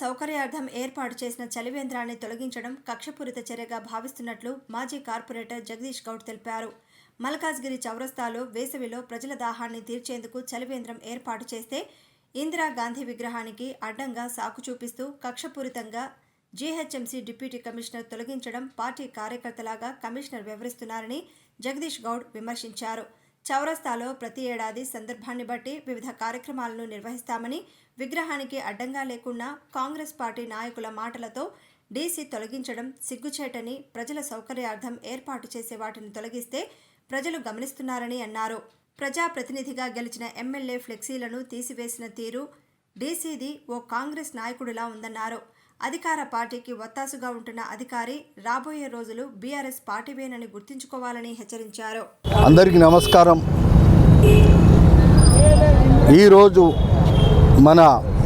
సౌకర్యార్థం ఏర్పాటు చేసిన చలివేంద్రాన్ని తొలగించడం కక్షపూరిత చర్యగా భావిస్తున్నట్లు మాజీ కార్పొరేటర్ జగదీష్ గౌడ్ తెలిపారు. మల్కాజ్గిరి చౌరస్తాలో వేసవిలో ప్రజల దాహాన్ని తీర్చేందుకు చలివేంద్రం ఏర్పాటు చేస్తే ఇందిరాగాంధీ విగ్రహానికి అడ్డంగా సాకు చూపిస్తూ కక్షపూరితంగా జీహెచ్ఎంసీ డిప్యూటీ కమిషనర్ తొలగించడం పార్టీ కార్యకర్తలాగా కమిషనర్ వ్యవహరిస్తున్నారని జగదీష్ గౌడ్ విమర్శించారు. చౌరస్తాలో ప్రతి ఏడాది సందర్భాన్ని బట్టి వివిధ కార్యక్రమాలను నిర్వహిస్తామని విగ్రహానికి అడ్డంగా లేకుండా కాంగ్రెస్ పార్టీ నాయకుల మాటలతో డీసీ తొలగించడం సిగ్గుచేటని ప్రజల సౌకర్యార్థం ఏర్పాటు చేసే వాటిని తొలగిస్తే ప్రజలు గమనిస్తున్నారని అన్నారు. ప్రజాప్రతినిధిగా గెలిచిన ఎమ్మెల్యే ఫ్లెక్సీలను తీసివేసిన తీరు డీసీది ఓ కాంగ్రెస్ నాయకుడిలా ఉందన్నారు. అధికార పార్టీకి ఒత్తాసుగా ఉంటున్న అధికారి రాబోయే రోజులు బీఆర్ఎస్ పార్టీవేనని గుర్తుంచుకోవాలని హెచ్చరించారు. అందరికీ నమస్కారం. ఈరోజు మన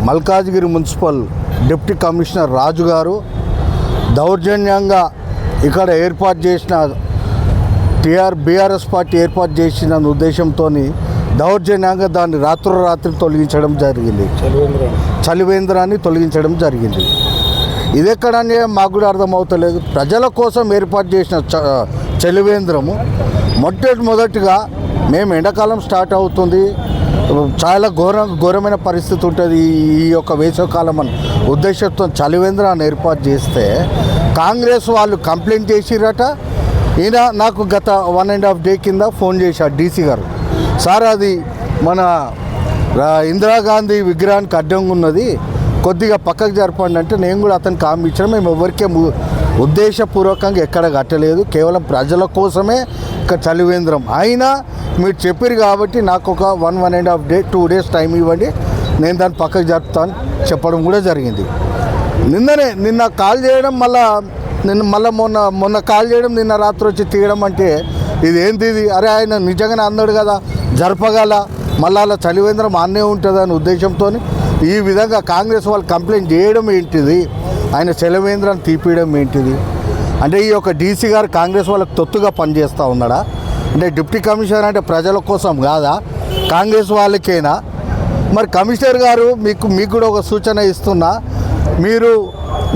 Malkajgiri municipal deputy commissioner Raju గారు దౌర్జన్యంగా ఇక్కడ ఏర్పాటు చేసిన టిఆర్ బీఆర్ఎస్ పార్టీ ఏర్పాటు చేసిన ఉద్దేశంతో దౌర్జన్యంగా దాన్ని రాత్రి రాత్రి తొలగించడం జరిగింది. చలివేంద్రాన్ని తొలగించడం జరిగింది. ఇది ఎక్కడనే మాకు కూడా అర్థమవుతలేదు. ప్రజల కోసం ఏర్పాటు చేసిన చ చలివేంద్రము మొట్టమొదటి మొదటిగా మేము ఎండాకాలం స్టార్ట్ అవుతుంది. చాలా ఘోర ఘోరమైన పరిస్థితి ఉంటుంది ఈ- యొక్క వేసవకాలం అని ఉద్దేశంతో చలివేంద్రాన్ని ఏర్పాటు చేస్తే కాంగ్రెస్ వాళ్ళు కంప్లైంట్ చేసిరట. ఈయన నాకు గత వన్ అండ్ హాఫ్ డే కింద ఫోన్ చేశారు డీసీ గారు. సార్ అది మన ఇందిరాగాంధీ విగ్రహానికి అడ్డంగా ఉన్నది. కొద్దిగా పక్కకు జరపండి అంటే నేను కూడా అతనికి హామీ మేము ఎవరికే ఉద్దేశపూర్వకంగా ఎక్కడ కట్టలేదు. కేవలం ప్రజల కోసమే ఒక చలివేంద్రం. అయినా మీరు చెప్పారు కాబట్టి నాకు ఒక one one and half day two days time ఇవ్వండి. నేను దాన్ని పక్కకు జరుపుతాను. చెప్పడం కూడా జరిగింది. నిన్ననే నిన్న కాల్ చేయడం మళ్ళా నిన్న మళ్ళీ మొన్న మొన్న కాల్ చేయడం నిన్న రాత్రి వచ్చి తీయడం అంటే ఇది ఏంది ఇది? అరే ఆయన నిజంగానే అన్నాడు కదా జరపగల మళ్ళీ అలా చలివేంద్రం అన్నే ఉంటుంది అనే ఉద్దేశంతో ఈ విధంగా కాంగ్రెస్ వాళ్ళు కంప్లైంట్ చేయడం ఏంటిది? ఆయన చలివేంద్రాన్ని తీపియడం ఏంటిది? అంటే ఈ యొక్క డీసీ గారు కాంగ్రెస్ వాళ్ళకి తొత్తుగా పనిచేస్తూ ఉన్నాడా? అంటే డిప్యూటీ కమిషనర్ అంటే ప్రజల కోసం కాదా? కాంగ్రెస్ వాళ్ళకేనా? మరి కమిషనర్ గారు మీకు మీకు కూడా ఒక సూచన ఇస్తున్నా మీరు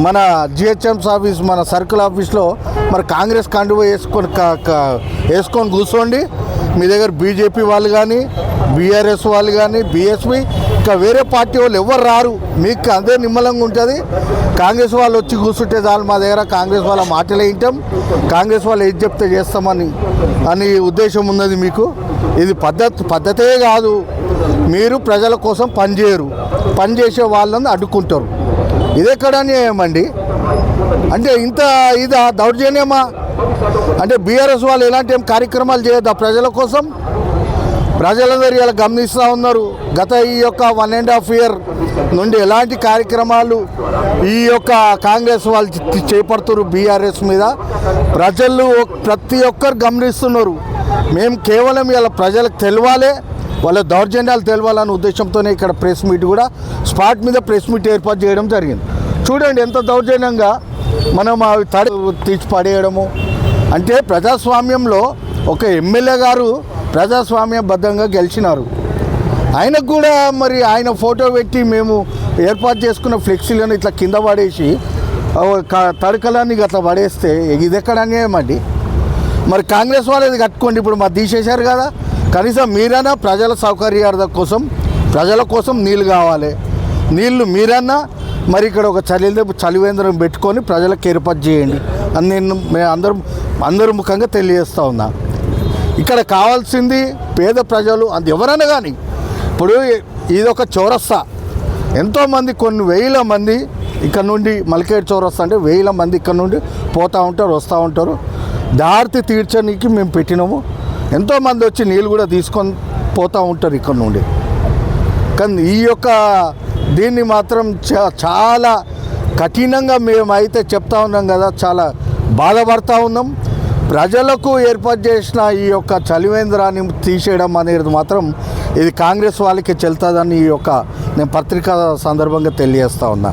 మన జిహెచ్ఎంస్ ఆఫీస్ మన సర్కిల్ ఆఫీస్లో మరి కాంగ్రెస్ కండువ వేసుకొని వేసుకొని కూర్చోండి. మీ దగ్గర బీజేపీ వాళ్ళు కానీ బీఆర్ఎస్ వాళ్ళు కానీ బీఎస్పీ ఇంకా వేరే పార్టీ వాళ్ళు ఎవరు రారు. మీకు అదే నిమ్మలంగా ఉంటుంది. కాంగ్రెస్ వాళ్ళు వచ్చి కూర్చుంటే చాలు మా దగ్గర కాంగ్రెస్ వాళ్ళ మాటలే వింటాం. కాంగ్రెస్ వాళ్ళు ఏది చెప్తే చేస్తామని అని ఉద్దేశం ఉన్నది మీకు. ఇది పద్ధతి పద్ధతే కాదు. మీరు ప్రజల కోసం పనిచేయరు పనిచేసే వాళ్ళని అడ్డుకుంటారు. ఇది న్యాయమండి అంటే ఇంత ఇదా దౌర్జన్యమా? అంటే బీఆర్ఎస్ వాళ్ళు ఎలాంటి ఏం కార్యక్రమాలు చేయొద్దా ప్రజల కోసం? ప్రజలందరూ ఇలా గమనిస్తూ ఉన్నారు. గత ఈ యొక్క వన్ అండ్ హాఫ్ ఇయర్ నుండి ఎలాంటి కార్యక్రమాలు ఈ యొక్క కాంగ్రెస్ వాళ్ళు చేపడుతున్నారు బీఆర్ఎస్ మీద. ప్రజలు ప్రతి ఒక్కరు గమనిస్తున్నారు. మేము కేవలం ఇలా ప్రజలకు తెలివాలే వాళ్ళ దౌర్జన్యాలు తెలవాలనే ఉద్దేశంతోనే ఇక్కడ ప్రెస్ మీట్ కూడా స్పాట్ మీద ప్రెస్ మీట్ ఏర్పాటు చేయడం జరిగింది. చూడండి ఎంత దౌర్జన్యంగా మనం అవి తడి తీసి పడేయడము. అంటే ప్రజాస్వామ్యంలో ఒక ఎమ్మెల్యే గారు ప్రజాస్వామ్యబద్ధంగా గెలిచినారు. ఆయనకు కూడా మరి ఆయన ఫోటో పెట్టి మేము ఏర్పాటు చేసుకున్న ఫ్లెక్సీలను ఇట్లా కింద పడేసి తడకలన్నీ అట్లా పడేస్తే ఇది ఎక్కడ అన్యాయం అండి మరి కాంగ్రెస్ వాళ్ళు ఇది కట్టుకోండి ఇప్పుడు మరి తీసేశారు కదా. కనీసం మీరైనా ప్రజల సౌకర్యార్థ కోసం ప్రజల కోసం నీళ్ళు కావాలి. నీళ్ళు మీరన్నా మరి ఇక్కడ ఒక చలి చలివేంద్రం పెట్టుకొని ప్రజలకు ఏర్పాటు చేయండి అని నేను మేము అందరం అందరి ముఖంగా తెలియజేస్తా ఉన్నా. ఇక్కడ కావాల్సింది పేద ప్రజలు అది ఎవరైనా కానీ ఇప్పుడు ఇది ఒక చౌరస్తా ఎంతోమంది కొన్ని వేల మంది ఇక్కడ నుండి మలకేడ్ చౌరస్తా అంటే వేల మంది ఇక్కడ నుండి పోతూ ఉంటారు వస్తూ ఉంటారు. దారితి తీర్చడానికి మేము పెట్టినాము. ఎంతోమంది వచ్చి నీళ్ళు కూడా తీసుకొని పోతూ ఉంటారు ఇక్కడ నుండి. కానీ ఈ యొక్క దీన్ని మాత్రం చాలా కఠినంగా మేము అయితే చెప్తా ఉన్నాం కదా చాలా బాధపడతా ఉన్నాం. ప్రజలకు ఏర్పాటు చేసిన ఈ యొక్క చలివేంద్రాన్ని తీసేయడం అనేది మాత్రం ఇది కాంగ్రెస్ వాళ్ళకి చెల్తుందని ఈ యొక్క నేను పత్రికా సందర్భంగా తెలియజేస్తా ఉన్నా.